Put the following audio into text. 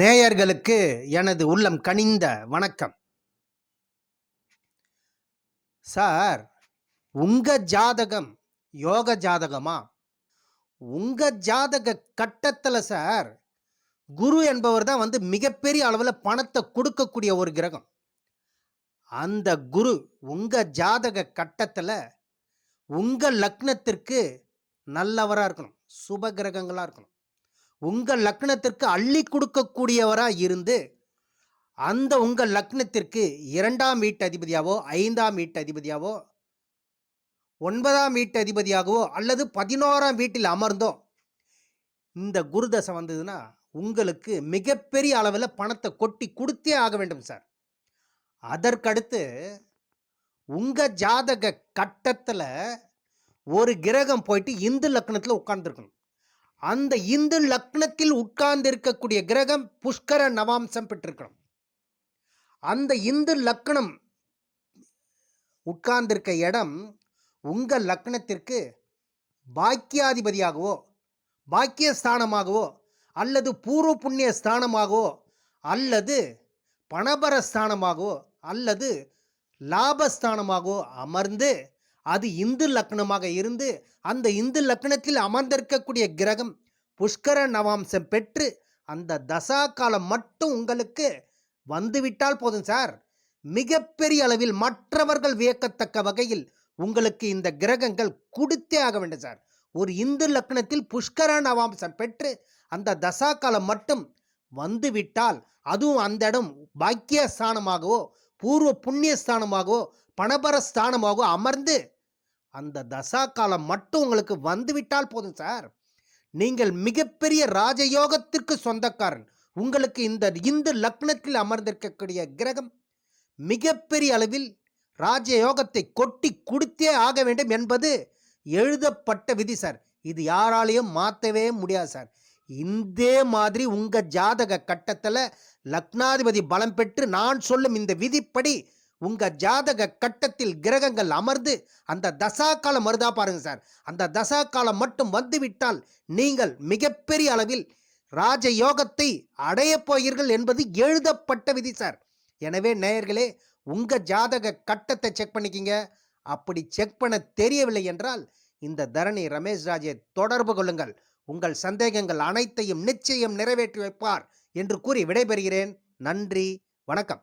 நேயர்களுக்கு எனது உள்ளம் கனிந்த வணக்கம். சார் உங்க ஜாதகம் யோக ஜாதகமா? உங்க ஜாதக கட்டத்தில் சார் குரு என்பவர் தான் வந்து மிகப்பெரிய அளவில் பணத்தை கொடுக்கக்கூடிய ஒரு கிரகம். அந்த குரு உங்க ஜாதக கட்டத்தில் உங்க லக்னத்திற்கு நல்லவராக இருக்கணும். சுப கிரகங்களாக இருக்கணும். உங்கள் லக்னத்திற்கு அள்ளி கொடுக்கக்கூடியவராக இருந்து அந்த உங்கள் லக்னத்திற்கு இரண்டாம் வீட்டு அதிபதியாவோ ஐந்தாம் வீட்டு அதிபதியாவோ ஒன்பதாம் வீட்டு அதிபதியாகவோ அல்லது பதினோராம் வீட்டில் அமர்ந்தோ இந்த குருதசை வந்ததுன்னா உங்களுக்கு மிகப்பெரிய அளவில் பணத்தை கொட்டி கொடுத்தே ஆக வேண்டும் சார். அதற்கடுத்து உங்கள் ஜாதக கட்டத்தில் ஒரு கிரகம் போயிட்டு இந்து லக்னத்தில் உட்காந்துருக்கணும் அந்த இந்து லக்னத்தில் உட்கார்ந்து இருக்கக்கூடிய கிரகம் புஷ்கர நவாம்சம் பெற்றிருக்கணும். அந்த இந்து லக்னம் உட்கார்ந்திருக்க இடம் உங்கள் லக்னத்திற்கு பாக்கியாதிபதியாகவோ பாக்கியஸ்தானமாகவோ அல்லது பூர்வ புண்ணிய ஸ்தானமாகவோ அல்லது பணபர ஸ்தானமாகவோ அல்லது லாபஸ்தானமாகவோ அமர்ந்து அது இந்து லக்னமாக இருந்து அந்த இந்து லக்னத்தில் அமர்ந்திருக்கக்கூடிய கிரகம் புஷ்கர நவாம்சம் பெற்று அந்த தசா காலம் மட்டும் உங்களுக்கு வந்துவிட்டால் போதும் சார். மிகப்பெரிய அளவில் மற்றவர்கள் வியக்கத்தக்க வகையில் உங்களுக்கு இந்த கிரகங்கள் கொடுத்தே ஆக வேண்டும் சார். ஒரு இந்து லக்னத்தில் புஷ்கர நவாம்சம் பெற்று அந்த தசா காலம் மட்டும் வந்துவிட்டால் அதுவும் அந்த இடம் பாக்கிய ஸ்தானமாகவோ பூர்வ புண்ணிய ஸ்தானமாகவோ பணபர ஸ்தானமாகவோ அமர்ந்து அந்த தசா காலம் மட்டும் உங்களுக்கு வந்துவிட்டால் போதும் சார். நீங்கள் மிகப்பெரிய ராஜயோகத்திற்கு சொந்தக்காரன். உங்களுக்கு இந்த இந்து லக்னத்தில் அமர்ந்திருக்கக்கூடிய கிரகம் மிகப்பெரிய அளவில் ராஜயோகத்தை கொட்டி கொடுத்தே ஆக வேண்டும் என்பது எழுதப்பட்ட விதி சார். இது யாராலையும் மாற்றவே முடியாது சார். இதே மாதிரி உங்கள் ஜாதக கட்டத்தில் லக்னாதிபதி பலம் பெற்று நான் சொல்லும் இந்த விதிப்படி உங்கள் ஜாதக கட்டத்தில் கிரகங்கள் அமர்ந்து அந்த தசா காலம் வருதா பாருங்க சார். அந்த தசா காலம் மட்டும் வந்துவிட்டால் நீங்கள் மிகப்பெரிய அளவில் ராஜ யோகத்தை அடையப் போகிறீர்கள் என்பது எழுதப்பட்ட விதி சார். எனவே நேயர்களே உங்கள் ஜாதக கட்டத்தை செக் பண்ணிக்கிங்க. அப்படி செக் பண்ண தெரியவில்லை என்றால் இந்த தரணி ரமேஷ் ராஜை தொடர்பு கொள்ளுங்கள். உங்கள் சந்தேகங்கள் அனைத்தையும் நிச்சயம் நிறைவேற்றி வைப்பார் என்று கூறி விடைபெறுகிறேன். நன்றி வணக்கம்.